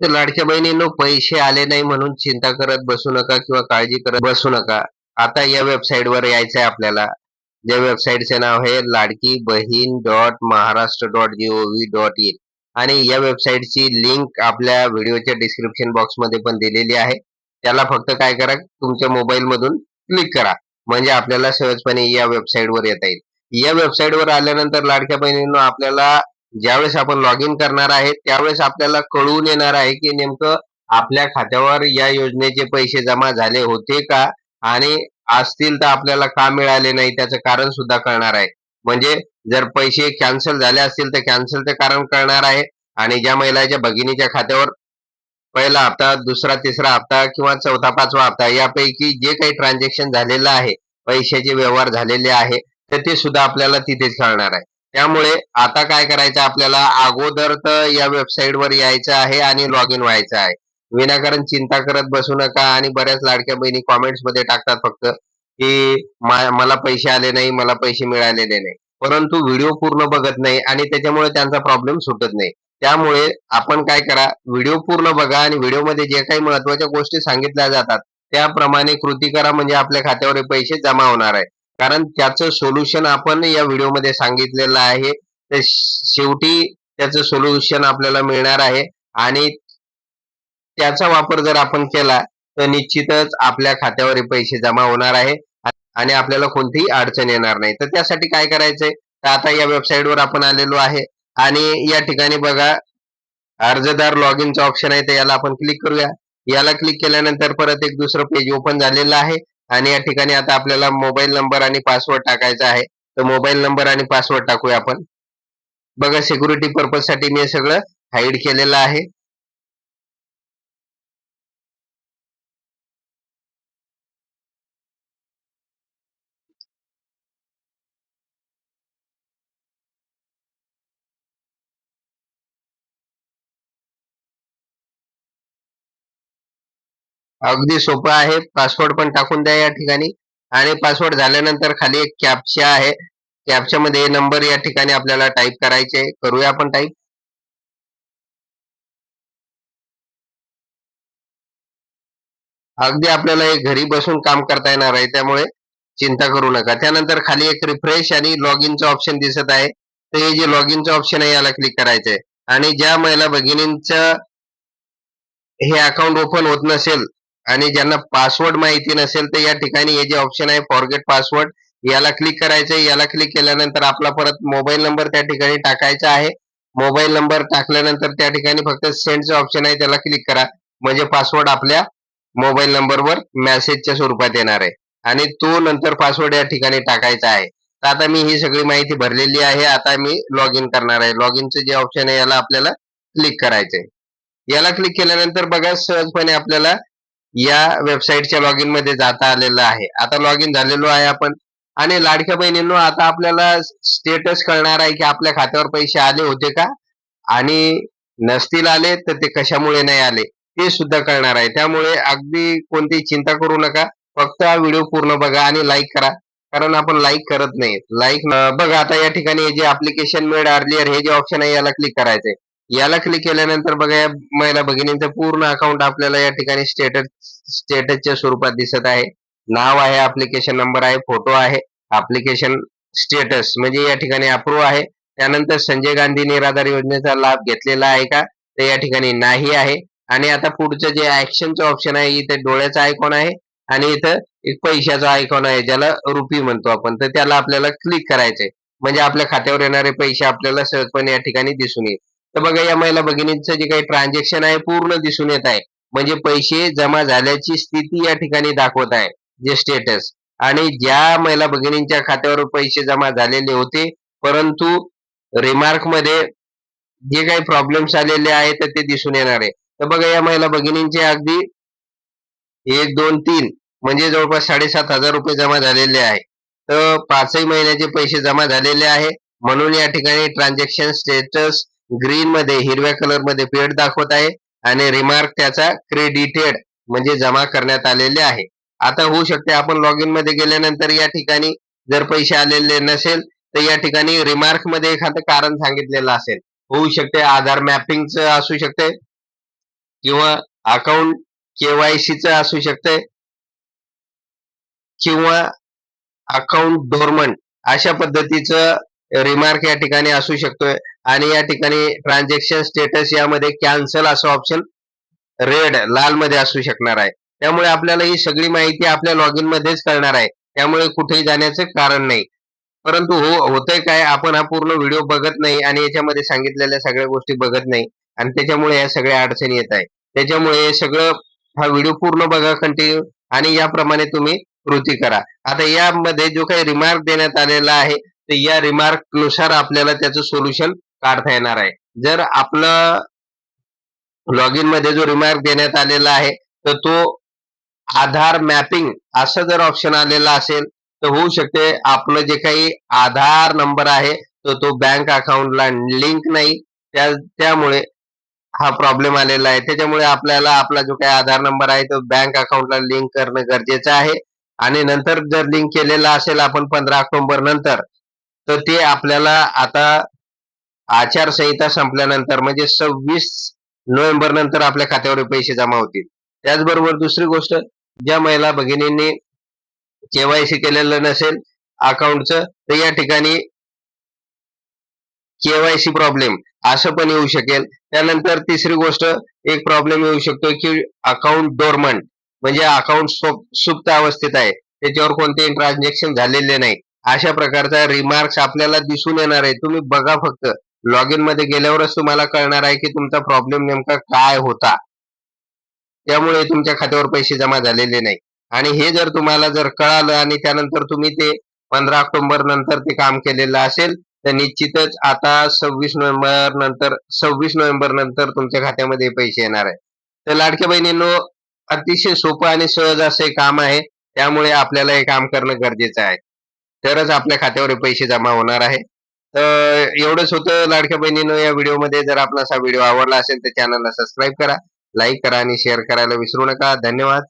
तर लाडक्या बहिणींनो पैसे आले नाही म्हणून चिंता करत बसू नका किंवा काळजी करत बसू नका. आता या वेबसाईट वर यायचं आहे आपल्याला. ज्या वेबसाईटचे नाव आहे Ladki Bahin dot Maharashtra dot G O V dot in आणि या वेबसाईटची लिंक आपल्या व्हिडिओच्या डिस्क्रिप्शन बॉक्समध्ये पण दिलेली आहे. त्याला फक्त काय करा तुमच्या मोबाईल मधून क्लिक करा. म्हणजे आपल्याला सहजपणे या वेबसाईट वर येता येईल. या वेबसाईट वर आल्यानंतर लाडक्या बहिणींनो आपल्याला ज्यावेळेस आपण लॉग इन करणार आहे त्यावेळेस आपल्याला कळून येणार आहे की नेमकं आपल्या खात्यावर या योजनेचे पैसे जमा झाले होते का? आणि असतील तर आपल्याला का मिळाले नाही? त्याचं कारण सुद्धा कळणार आहे. म्हणजे जर पैसे कॅन्सल झाले असतील तर कॅन्सलचं कारण कळणार आहे. आणि ज्या महिलाच्या भगिनीच्या खात्यावर पहिला हप्ता दुसरा तिसरा हप्ता किंवा चौथा पाचवा हप्ता यापैकी जे काही ट्रान्झॅक्शन झालेलं आहे पैशाचे व्यवहार झालेले आहे तर ते सुद्धा आपल्याला तिथेच कळणार आहे. त्यामुळे आता काय करायचं आपल्याला? अगोदर तर या वेबसाईटवर यायचं आहे आणि लॉग इन व्हायचं आहे. विनाकारण चिंता करत बसू नका आणि बऱ्याच लाडक्या बहिणी कॉमेंट्समध्ये टाकतात फक्त की मला पैसे आले नाही मला पैसे मिळालेले नाही. परंतु व्हिडिओ पूर्ण बघत नाही आणि त्याच्यामुळे त्यांचा प्रॉब्लेम सुटत नाही. त्यामुळे आपण काय करा? व्हिडिओ पूर्ण बघा आणि व्हिडिओमध्ये जे काही महत्त्वाच्या गोष्टी सांगितल्या जातात त्याप्रमाणे कृती करा म्हणजे आपल्या खात्यावर पैसे जमा होणार आहे. कारण त्याचं सोल्युशन आपण या व्हिडिओमध्ये सांगितलेलं आहे. तर शेवटी त्याचं सोल्युशन आपल्याला मिळणार आहे. आणि त्याचा वापर जर आपण केला तर निश्चितच आपल्या खात्यावर पैसे जमा होणार आहे. आणि आपल्याला कोणतीही अडचण येणार नाही. तर त्यासाठी काय करायचंय? तर आता या वेबसाईट वर आपण आलेलो आहे. आणि या ठिकाणी बघा अर्जदार लॉग इनचं ऑप्शन आहे तर याला आपण क्लिक करूया. याला क्लिक केल्यानंतर परत एक दुसरं पेज ओपन झालेलं आहे. आणि या ठिकाणी आता आपल्याला मोबाईल नंबर आणि पासवर्ड टाकायचा आहे. तर मोबाईल नंबर आणि पासवर्ड टाकूया आपण. बघा सिक्युरिटी पर्पजसाठी मी हे सगळं हाईड केलेलं आहे. अगदी सोपं आहे. पासवर्ड पण टाकून द्या या ठिकाणी. आणि पासवर्ड झाल्यानंतर खाली एक कॅप्चा आहे. कॅप्चा मध्ये नंबर या ठिकाणी आपल्याला टाईप करायचे. करूया आपण टाईप अगदी आपल्याला हे घरी बसून काम करता येणार आहे. त्यामुळे चिंता करू नका. त्यानंतर खाली एक रिफ्रेश आणि लॉग इनचं ऑप्शन दिसत आहे. तर हे जे लॉग इनचं ऑप्शन आहे याला क्लिक करायचंय. आणि ज्या महिला भगिनींचं हे अकाउंट ओपन होत नसेल आणि ज्यांना पासवर्ड माहिती नसेल तर या ठिकाणी हे जे ऑप्शन आहे फॉरगेट पासवर्ड याला क्लिक करायचं याला क्लिक केल्यानंतर आपला परत मोबाईल नंबर त्या ठिकाणी टाकायचा आहे. मोबाईल नंबर टाकल्यानंतर त्या ठिकाणी फक्त सेंडचं ऑप्शन आहे त्याला क्लिक करा. म्हणजे पासवर्ड आपल्या मोबाईल नंबरवर मेसेजच्या स्वरूपात येणार आहे. आणि तो नंतर पासवर्ड या ठिकाणी टाकायचा आहे. तर आता मी ही सगळी माहिती भरलेली आहे. आता मी लॉग इन करणार आहे. लॉग इनचं जे ऑप्शन आहे याला आपल्याला क्लिक करायचंय याला क्लिक केल्यानंतर बघा सहजपणे आपल्याला या वेबसाईटच्या लॉग इनमध्ये जाता आलेलं आहे. आता लॉग इन झालेलो आहे आपण. आणि लाडक्या बहिणींनो आता आपल्याला स्टेटस कळणार आहे की आपल्या खात्यावर पैसे आले होते का? आणि नसतील आले तर ते कशामुळे नाही आले? ते सुद्धा कळणार आहे. त्यामुळे अगदी कोणतीही चिंता करू नका. फक्त हा व्हिडिओ पूर्ण बघा आणि लाईक करा. कारण आपण लाईक करत नाही. लाईक बघा आता या ठिकाणी जे अप्लिकेशन मेड अर्लियर हे जे ऑप्शन आहे याला क्लिक करायचंय. याला क्लिक केल्यानंतर बघा या महिला भगिनींचं पूर्ण अकाउंट आपल्याला या ठिकाणी स्टेटस स्टेटसच्या स्वरूपात दिसत आहे. नाव आहे अप्लिकेशन नंबर आहे फोटो आहे अप्लिकेशन स्टेटस म्हणजे या ठिकाणी अप्रूव्ह आहे. त्यानंतर संजय गांधी निराधार योजनेचा लाभ घेतलेला आहे का? तर या ठिकाणी नाही आहे. आणि आता पुढचं जे ऍक्शनचं ऑप्शन आहे इथे डोळ्याचा आयकॉन आहे आणि इथं एक पैशाचा आयकॉन आहे ज्याला रुपी म्हणतो आपण. तर त्याला आपल्याला क्लिक करायचंय. म्हणजे आपल्या खात्यावर येणारे पैसे आपल्याला सहजपणे या ठिकाणी दिसून येईल. तर बघा या महिला भगिनींचं जे काही ट्रान्झॅक्शन आहे पूर्ण दिसून येत आहे. म्हणजे पैसे जमा झाल्याची स्थिती या ठिकाणी दाखवत आहे जे स्टेटस आणि ज्या महिला भगिनींच्या खात्यावर पैसे जमा झालेले होते परंतु रिमार्कमध्ये जे काही प्रॉब्लेम्स आलेले आहेत तर ते दिसून येणार आहे. तर बघा या महिला भगिनींचे अगदी एक दोन तीन म्हणजे जवळपास साडेसात हजार रुपये जमा झालेले आहे. तर पाचही महिन्याचे पैसे जमा झालेले आहे. म्हणून या ठिकाणी ट्रान्झॅक्शन स्टेटस ग्रीन मध्ये हिरव्या कलरमध्ये पेड दाखवत आहे. आणि रिमार्क त्याचा क्रेडिटेड म्हणजे जमा करण्यात आलेले आहे. आता होऊ शकते आपण लॉग इनमध्ये गेल्यानंतर या ठिकाणी जर पैसे आलेले नसेल तर या ठिकाणी रिमार्कमध्ये एखादं कारण सांगितलेलं असेल. होऊ शकते आधार मॅपिंगचं असू शकते किंवा अकाउंट केवायसीच असू शकते किंवा अकाउंट डोरमंट अशा पद्धतीचं रिमार्क या ठिकाणी असू शकतोय. आणि या ठिकाणी ट्रान्झॅक्शन स्टेटस यामध्ये कॅन्सल असं ऑप्शन रेड लाल मध्ये असू शकणार आहे. त्यामुळे आपल्याला ही सगळी माहिती आपल्या लॉगिन मध्येच कळणार आहे. त्यामुळे कुठेही जाण्याचं कारण नाही. परंतु हो होतंय काय आपण हा पूर्ण व्हिडिओ बघत नाही आणि याच्यामध्ये सांगितलेल्या सगळ्या गोष्टी बघत नाही. आणि त्याच्यामुळे या सगळ्या अडचणी येत आहे. त्याच्यामुळे हे सगळं हा व्हिडिओ पूर्ण बघा कंटिन्यू आणि याप्रमाणे तुम्ही कृती करा. आता यामध्ये जो काही रिमार्क देण्यात आलेला आहे तर या रिमार्कनुसार आपल्याला त्याचं सोल्युशन काढता येणार आहे. जर आपलं लॉगिनमध्ये जो रिमार्क देण्यात आलेला आहे तर तो आधार मॅपिंग असं जर ऑप्शन आलेला असेल तर होऊ शकते. आपलं जे काही आधार नंबर आहे तर तो बँक अकाउंटला लिंक नाही. त्या त्यामुळे हा प्रॉब्लेम आलेला आहे. त्याच्यामुळे आपल्याला आपला जो काही आधार नंबर आहे तो बँक अकाउंटला लिंक करणं गरजेचं आहे. आणि नंतर जर लिंक केलेला असेल आपण पंधरा ऑक्टोबर नंतर तर ते आपल्याला आता आचारसंहिता संपल्यानंतर म्हणजे सव्वीस नोव्हेंबर नंतर आपल्या खात्यावर पैसे जमा होतील. त्याचबरोबर दुसरी गोष्ट ज्या महिला भगिनींनी केवायसी केलेलं नसेल अकाउंटचं तर या ठिकाणी केवायसी प्रॉब्लेम असं पण येऊ शकेल. त्यानंतर तिसरी गोष्ट एक प्रॉब्लेम येऊ शकतो की अकाउंट डोरमंट म्हणजे अकाउंट सुप्त अवस्थेत आहे. त्याच्यावर कोणते ट्रान्झॅक्शन झालेले नाही अशा प्रकारचा रिमार्क्स आपल्याला दिसून येणार आहे. तुम्ही बघा फक्त. लॉग इनमध्ये गेल्यावरच तुम्हाला कळणार आहे की तुमचा प्रॉब्लेम नेमका काय होता. त्यामुळे तुमच्या खात्यावर पैसे जमा झालेले नाही. आणि हे जर तुम्हाला जर कळालं आणि त्यानंतर तुम्ही ते पंधरा ऑक्टोबर नंतर ते काम केलेलं असेल तर निश्चितच आता सव्वीस नोव्हेंबर नंतर सव्वीस नोव्हेंबर नंतर तुमच्या खात्यामध्ये पैसे येणार आहे तर लाडक्या बहिणींनो अतिशय सोपं आणि सहज असं हे काम आहे. त्यामुळे आपल्याला हे काम करणं गरजेचं आहे. तरच आपल्या खात्यावर पैसे जमा होणार आहे. तर एवढंच होतं. लाडक्या बहिणीनं या व्हिडिओमध्ये जर आपला हा व्हिडिओ आवडला असेल तर चॅनलला सबस्क्राईब करा लाईक करा आणि शेअर करायला विसरू नका. धन्यवाद.